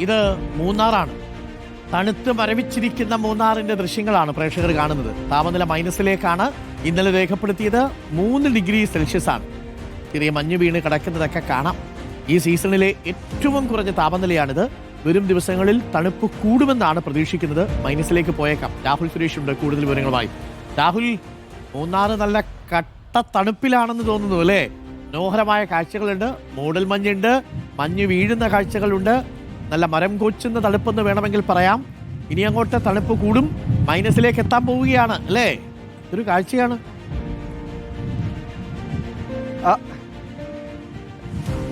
ഇത് മൂന്നാറാണ്. തണുത്ത് മരവിച്ചിരിക്കുന്ന മൂന്നാറിന്റെ ദൃശ്യങ്ങളാണ് പ്രേക്ഷകർ കാണുന്നത്. താപനില മൈനസിലേക്കാണ് ഇന്നലെ രേഖപ്പെടുത്തിയത് മൂന്ന് ഡിഗ്രി സെൽഷ്യസ് ആണ്. ചെറിയ മഞ്ഞു വീണ് കിടക്കുന്നതൊക്കെ കാണാം. ഈ സീസണിലെ ഏറ്റവും കുറഞ്ഞ താപനിലയാണിത്. വരും ദിവസങ്ങളിൽ തണുപ്പ് കൂടുമെന്നാണ് പ്രതീക്ഷിക്കുന്നത്. മൈനസിലേക്ക് പോയേക്കാം. രാഹുൽ സുരേഷ് ഉണ്ട് കൂടുതൽ വിവരങ്ങളുമായി. രാഹുൽ മൂന്നാർ നല്ല കട്ട തണുപ്പിലാണെന്ന് തോന്നുന്നു അല്ലേ? മനോഹരമായ കാഴ്ചകളുണ്ട്. മൂടൽ മഞ്ഞുണ്ട്. മഞ്ഞ് വീഴുന്ന കാഴ്ചകളുണ്ട്. നല്ല മരം കൊച്ചുന്ന തണുപ്പെന്ന് വേണമെങ്കിൽ പറയാം. ഇനി അങ്ങോട്ട് തണുപ്പ് കൂടും. മൈനസിലേക്ക് എത്താൻ പോവുകയാണ് അല്ലേ? ഒരു കാഴ്ചയാണ്.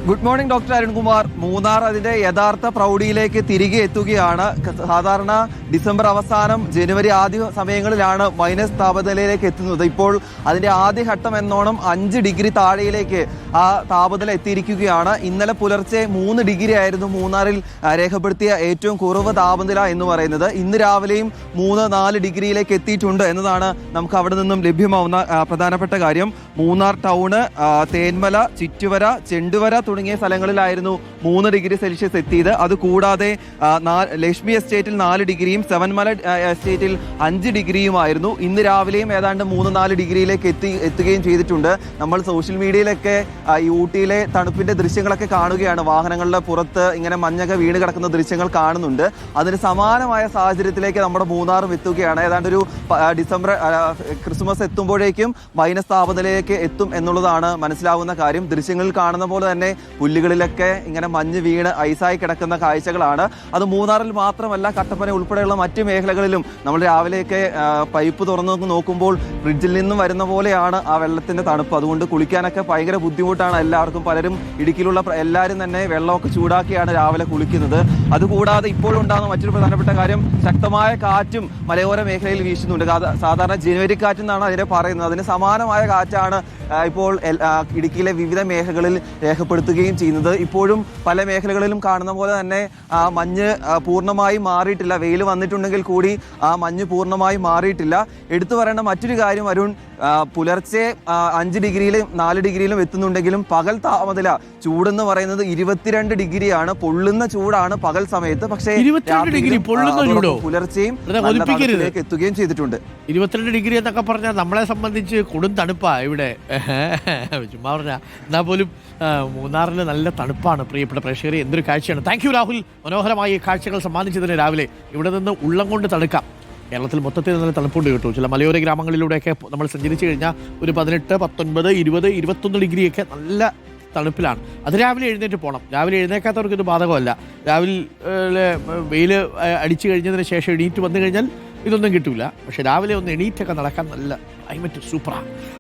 Good morning doctor Arunkumar. Munnar അതിന്റെ യഥാർത്ഥ പ്രൗഢിയിലേക്ക് തിരികെ എത്തുകയാണ്. സാധാരണ ഡിസംബർ അവസാനം ജനുവരി ആദ്യ സമയങ്ങളിലാണ് മൈനസ് താപനിലയിലേക്ക് എത്തുന്നത്. ഇപ്പോൾ അതിന്റെ ആദ്യഘട്ടം എന്നോണം അഞ്ച് ഡിഗ്രി താഴെയിലേക്ക് ആ താപനില എത്തിയിരിക്കുകയാണ്. ഇന്നലെ പുലർച്ചെ മൂന്ന് ഡിഗ്രി ആയിരുന്നു മൂന്നാറിൽ രേഖപ്പെടുത്തിയ ഏറ്റവും കുറവ് താപനില എന്ന് പറയുന്നത്. ഇന്ന് രാവിലെയും മൂന്ന് നാല് ഡിഗ്രിയിലേക്ക് എത്തിയിട്ടുണ്ട് എന്നതാണ് നമുക്ക് അവിടെ നിന്നും ലഭ്യമാവുന്ന പ്രധാനപ്പെട്ട കാര്യം. മൂന്നാർ ടൗണ് തേന്മല ചിറ്റുവര ചെണ്ടുവര തുടങ്ങിയ സ്ഥലങ്ങളിലായിരുന്നു മൂന്ന് ഡിഗ്രി സെൽഷ്യസ് എത്തിയത്. അതുകൂടാതെ ലക്ഷ്മി എസ്റ്റേറ്റിൽ നാല് ഡിഗ്രിയും സെവൻമല എസ്റ്റേറ്റിൽ അഞ്ച് ഡിഗ്രിയുമായിരുന്നു. ഇന്ന് രാവിലെയും ഏതാണ്ട് മൂന്ന് നാല് ഡിഗ്രിയിലേക്ക് എത്തി എത്തുകയും ചെയ്തിട്ടുണ്ട്. നമ്മൾ സോഷ്യൽ മീഡിയയിലൊക്കെ ഈ ഊട്ടിയിലെ തണുപ്പിന്റെ ദൃശ്യങ്ങളൊക്കെ കാണുകയാണ്. വാഹനങ്ങളുടെ പുറത്ത് ഇങ്ങനെ മഞ്ഞൊക്കെ വീണ് കിടക്കുന്ന ദൃശ്യങ്ങൾ കാണുന്നുണ്ട്. അതിന് സമാനമായ സാഹചര്യത്തിലേക്ക് നമ്മുടെ മൂന്നാറും എത്തുകയാണ്. ഏതാണ്ട് ഒരു ഡിസംബർ ക്രിസ്മസ് എത്തുമ്പോഴേക്കും മൈനസ് താപനിലയിലേക്ക് എത്തും എന്നുള്ളതാണ് മനസ്സിലാവുന്ന കാര്യം. ദൃശ്യങ്ങളിൽ കാണുന്ന പോലെ തന്നെ പുല്ലുകളിലൊക്കെ ഇങ്ങനെ മഞ്ഞ് വീണ് ഐസായി കിടക്കുന്ന കാഴ്ചകളാണ്. അത് മൂന്നാറിൽ മാത്രമല്ല കട്ടപ്പന ഉൾപ്പെടെയുള്ള മറ്റ് മേഖലകളിലും നമ്മൾ രാവിലെയൊക്കെ പൈപ്പ് തുറന്നു നോക്കുമ്പോൾ ഫ്രിഡ്ജിൽ നിന്നും വരുന്ന പോലെയാണ് ആ വെള്ളത്തിന്റെ തണുപ്പ്. അതുകൊണ്ട് കുളിക്കാനൊക്കെ ഭയങ്കര ബുദ്ധിമുട്ടാണ് എല്ലാവർക്കും. പലരും ഇടുക്കിയിലുള്ള എല്ലാവരും തന്നെ വെള്ളമൊക്കെ ചൂടാക്കിയാണ് രാവിലെ കുളിക്കുന്നത്. അതുകൂടാതെ ഇപ്പോൾ ഉണ്ടാകുന്ന മറ്റൊരു പ്രധാനപ്പെട്ട കാര്യം ശക്തമായ കാറ്റും മലയോര മേഖലയിൽ വീശുന്നുണ്ട്. സാധാരണ ജനുവരി കാറ്റ് എന്നാണ് അതിനെ പറയുന്നത്. അതിന് സമാനമായ കാറ്റാണ് ഇപ്പോൾ ഇടുക്കിയിലെ വിവിധ മേഖലകളിൽ രേഖപ്പെടുത്തുകയും ചെയ്യുന്നത്. ഇപ്പോഴും പല മേഖലകളിലും കാണുന്ന പോലെ തന്നെ മഞ്ഞ് പൂർണമായി മാറിയിട്ടില്ല. വെയിൽ വന്നിട്ടുണ്ടെങ്കിൽ കൂടി ആ മഞ്ഞ് പൂർണമായി മാറിയിട്ടില്ല. എടുത്തു പറയേണ്ട മറ്റൊരു കാര്യം അരുൺ പുലർച്ചെ അഞ്ച് ഡിഗ്രിയിലും നാല് ഡിഗ്രിയിലും എത്തുന്നുണ്ടെങ്കിലും പകൽ താപനില ചൂടെന്ന് പറയുന്നത് ഇരുപത്തിരണ്ട് ഡിഗ്രിയാണ്. പൊള്ളുന്ന ചൂടാണ് പകൽ സമയത്ത്. പക്ഷേ 22 ഡിഗ്രി പൊള്ളുന്ന? പുലർച്ചെയും. എത്തുകയും ചെയ്തിട്ടുണ്ട്. ഇരുപത്തിരണ്ട് ഡിഗ്രി എന്നൊക്കെ പറഞ്ഞാൽ നമ്മളെ സംബന്ധിച്ച് കൊടും തണുപ്പാ ഇവിടെ. ചുമ്മാ പറഞ്ഞ. എന്നാൽ പോലും മൂന്നാറിന് മൂന്നാറിൽ നല്ല തണുപ്പാണ് പ്രിയപ്പെട്ട പ്രേക്ഷകരെ. എന്തൊരു കാഴ്ചയാണ്. Thank you Rahul. മനോഹരമായി ഈ കാഴ്ചകൾ സമ്മാനിച്ചതിന് രാവിലെ. ഇവിടെ നിന്ന് ഉള്ളം കൊണ്ട് തണുക്കാം. കേരളത്തിൽ മൊത്തത്തിൽ നല്ല തണുപ്പുണ്ട് കേട്ടോ. ചില മലയോര ഗ്രാമങ്ങളിലൂടെയൊക്കെ നമ്മൾ സഞ്ചരിച്ചു കഴിഞ്ഞാൽ ഒരു പതിനെട്ട് പത്തൊൻപത് ഇരുപത് ഇരുപത്തൊന്ന് ഡിഗ്രിയൊക്കെ നല്ല തണുപ്പിലാണ്. അത് രാവിലെ എഴുന്നേറ്റ് പോകണം രാവിലെ എഴുന്നേക്കാത്തവർക്ക് ഇത് ബാധകമല്ല. രാവിലെ വെയിൽ അടിച്ചു കഴിഞ്ഞതിന് ശേഷം എണീറ്റ് വന്നു കഴിഞ്ഞാൽ ഇതൊന്നും കിട്ടില്ല പക്ഷേ രാവിലെ ഒന്ന് എണീറ്റൊക്കെ നടക്കാൻ നല്ല ക്ലൈമറ്റ് സൂപ്പറാണ്